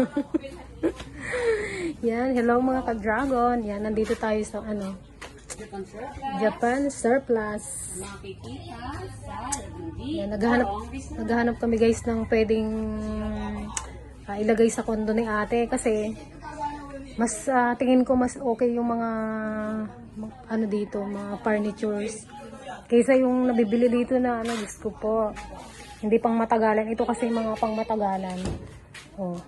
Yan, hello mga ka-dragon. Yan, nandito tayo sa ano, Japan Surplus. Yan, naghahanap, naghahanap kami guys ng pwedeng ah, ilagay sa kondo ni ate kasi mas ah, tingin ko mas okay yung mga ano dito, mga furnitures kaysa yung nabibili dito na ano, ko po. Hindi pang matagalan. Ito kasi mga pang matagalan. Oh.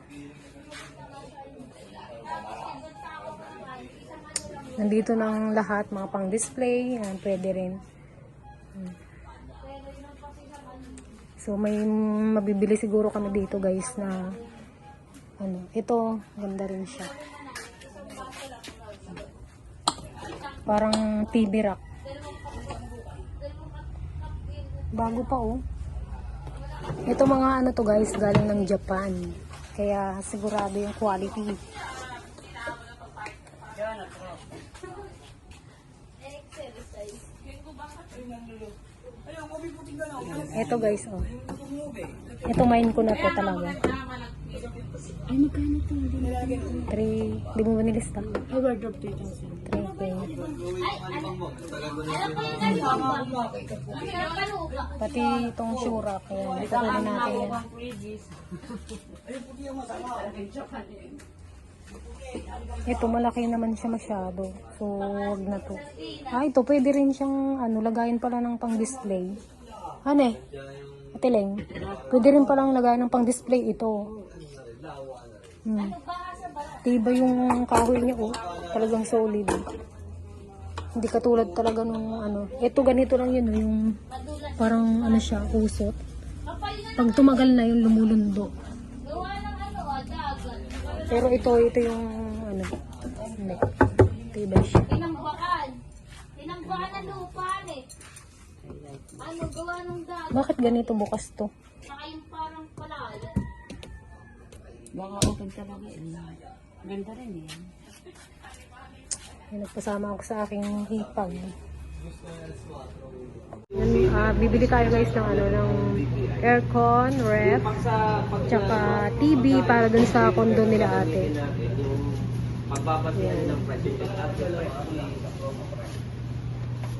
Nandito ng lahat, mga pang display, yan, pwede rin. So may mabibili siguro kami dito guys na ano, ito, ganda rin siya. Parang TV rack. Bago pa oh. Ito mga ano to guys, galing ng Japan. Kaya sigurado yung quality. Ito guys, oh. Ito mine ko na to talaga. Ay, magkano ito? Hindi na 3, di mo ba nilista? Ay, wardrobe 3,000. 3, Pati itong shura, kaya patuloy natin yan. Ito, malaki naman siya masyado. So, wag na to. Ah, ito, pwede rin siyang, ano, lagayin pala ng pang-display. Ano eh? Atiling. Pwede rin palang lagayan ng pang-display ito. Hmm. Tiba yung kahoy niya, oh. Talagang solid. Hindi katulad talaga nung ano. Ito ganito lang yun, oh, yung parang ano siya, usot. Pag tumagal na yung lumulundo. Pero ito, ito yung ano. Hindi. Tibay siya. Ng lupa eh. Ano, gawa ng dagat. Bakit ganito bukas to? Saka yung. Baka open talaga eh. Ganda rin eh. May nagpasama ako sa aking hipag. Yan, ah, bibili tayo guys ng ano ng aircon, ref, tsaka TV para dun sa condo nila ate. Yan.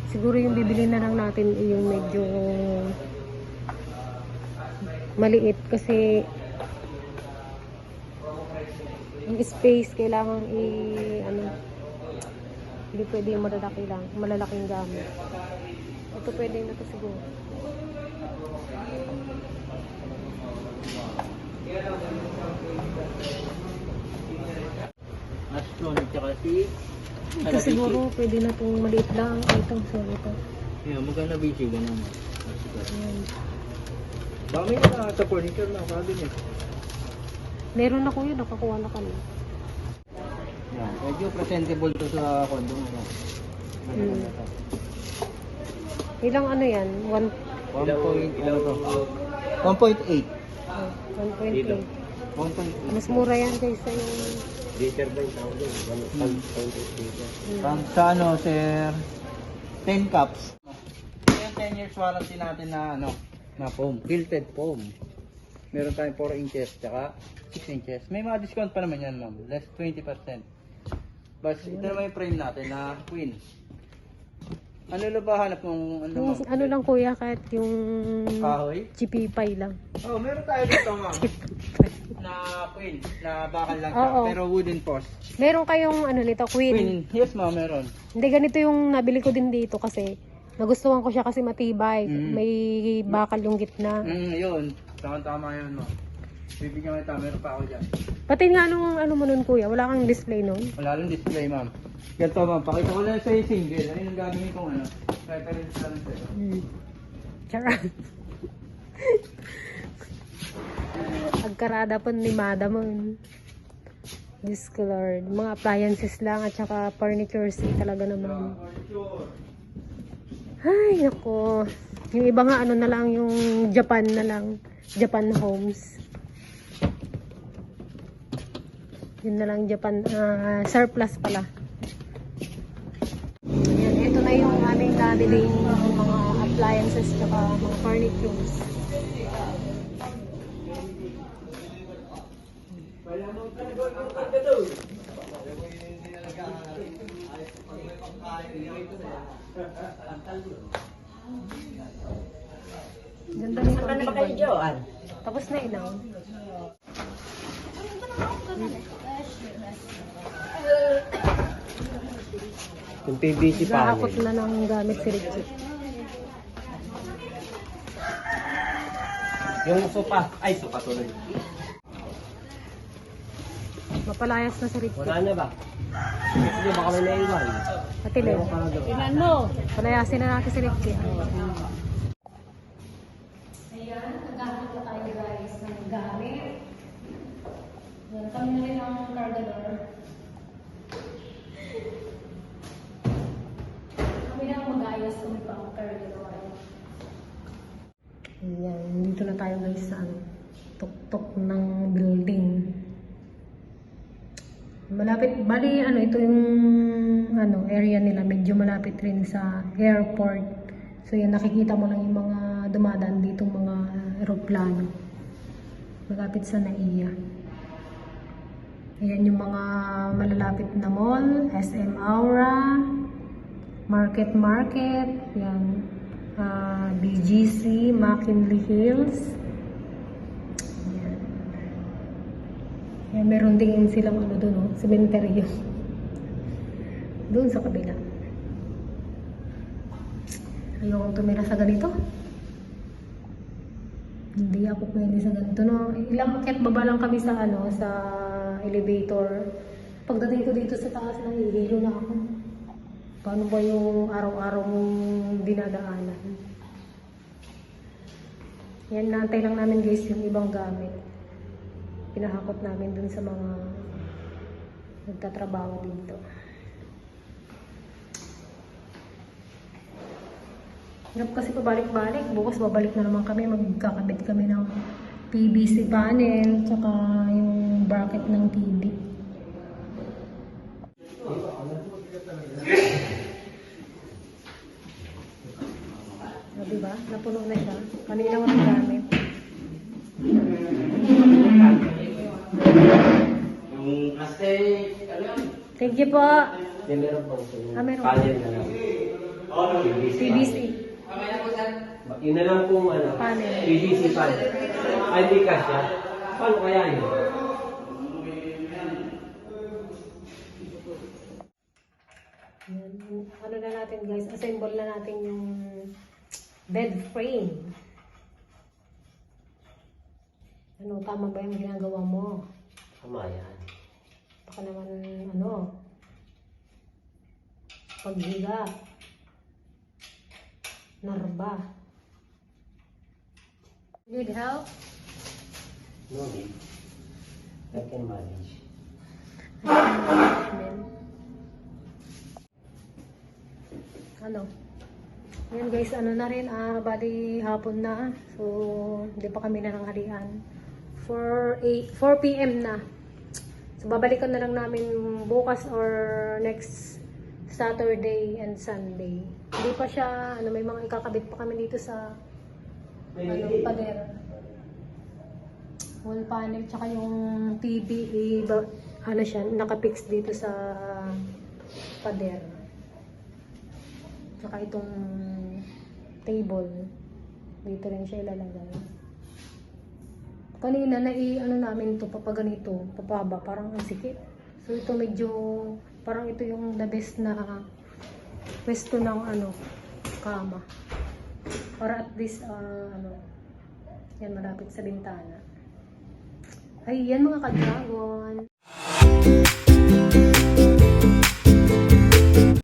Siguro yung bibili na lang natin yung medyo maliit kasi yung space kailangan i ano hindi pwede yung malalaki lang malalaking gamit. Ito pwede na to siguro. Aston at saka si ito siguro pwede na itong maliit lang. Ito sorry ito Yan, magkano busy ganun. Dami na sa furniture na cabinet. Meron na kuya nakakuha na kami Yan, medyo presentable to sa condo mo. Hmm. ilang ano yan 1 1 point, ano to? 1.8. oh, 1.8 1.8. mas mura yan kaysa yung Liter ba yung tawag doon? 1.8 liter. Sa ano, sir? 10 cups. Yung 10 years warranty natin na ano, na foam. Quilted foam. Meron tayong 4 inches, tsaka 6 inches. May mga discount pa naman yan, ma'am. Less 20%. But ito naman yung frame natin na queen. Ano na ba hanap mong ano, ano lang kuya kahit yung Kahoy? chipipay lang Oh, meron tayo dito, ma'am. na queen. Na bakal lang siya. Oo. Pero wooden post. meron kayong ano nito queen Queen. Yes, ma'am, meron. Hindi, ganito yung nabili ko din dito kasi nagustuhan ko siya kasi matibay. Mm. May bakal yung gitna. Mm, yun. Tama-tama yun, no. Bibigyan kita, meron pa ako dyan. Pati nga nung ano mo nun kuya, wala kang display nun. Wala rin display, ma'am. Ganito, ma'am. Pakita ko lang sa yung single. Ano yung gagawin kong ano? Reference lang sa'yo. Hmm. Charot. Agkarada pa ni madam mo. Diyos ko Lord. Mga appliances lang at saka furnitures eh, talaga naman. Ay, nako. Yung iba nga ano na lang, yung Japan na lang. Japan homes. Yun na lang Japan, ah, surplus pala. Ayan, ito na yung aming nabili mga appliances tsaka mga furnitures. Ganda ng table. Tapos na ilaw. Yung PVC Nakakot panel. na ng gamit si Richie. Yung sopa. Ay, sopa tuloy. Mapalayas na si Richie. Wala na ba? Hindi, baka may naiwan. Matilim. Ilan mo? Palayasin na natin si Richie. Ayan, naghahanap na tayo guys ng gamit. Yan, kami na rin ang cargador. Kami na ang mag-ayos kami pa ang cargador. Ayan, dito na tayo guys sa ano, tuktok ng Malapit, bali ano, ito yung ano, area nila, medyo malapit rin sa airport. So yan, nakikita mo lang yung mga dumadaan dito mga aeroplano. Malapit sa NAIA. Ayan yung mga malalapit na mall, SM Aura, Market Market, yan, ah, BGC, McKinley Hills. Yan. Yan, meron din silang ano doon, oh, cementerio. Doon sa kabila. Ayokong tumira sa ganito. Hindi ako pwede sa ganito, no. Ilang akit baba lang kami sa ano, sa elevator. Pagdating ko dito sa taas na hihilo na ako. Paano ba yung araw-araw mong dinadaanan? Yan, naantay lang namin guys yung ibang gamit. Pinahakot namin dun sa mga nagtatrabaho dito. Hirap kasi pabalik-balik. Bukas babalik na naman kami. Magkakabit kami ng PVC panel tsaka yung bracket ng TV. O, diba? Napuno na siya. Kanina ko ng gamit. Yung kasi, ano yun? Thank you po. Yung meron yung Ah, meron. panel na lang. PVC. PVC. Yun na lang kung ano, Panel. PVC panel. Ay, di kasya. Paano kaya yun? Yan. Ano na natin guys, assemble na natin yung bed frame. Ano, tama ba yung ginagawa mo? Tama yan. Baka naman, ano, paghiga, narba. Need help? No need. I can manage. Then, ano? Yan guys, ano na rin, ah, bali hapon na. So, hindi pa kami nananghalian. 4, 8, 4 p.m. na. So, babalikan na lang namin bukas or next Saturday and Sunday. Hindi pa siya, ano, may mga ikakabit pa kami dito sa, ano, pader. Wall panel, tsaka yung TV, iba, ano siya, nakapix dito sa pader. Tsaka itong table, dito rin siya ilalagay. Kanina, nai, ano namin to papaganito, papaba, parang ang sikip. So ito medyo, parang ito yung the best na pwesto ng ano, kama. Para at least, ah, ano, yan malapit sa bintana. Ay, yan mga ka-dragon.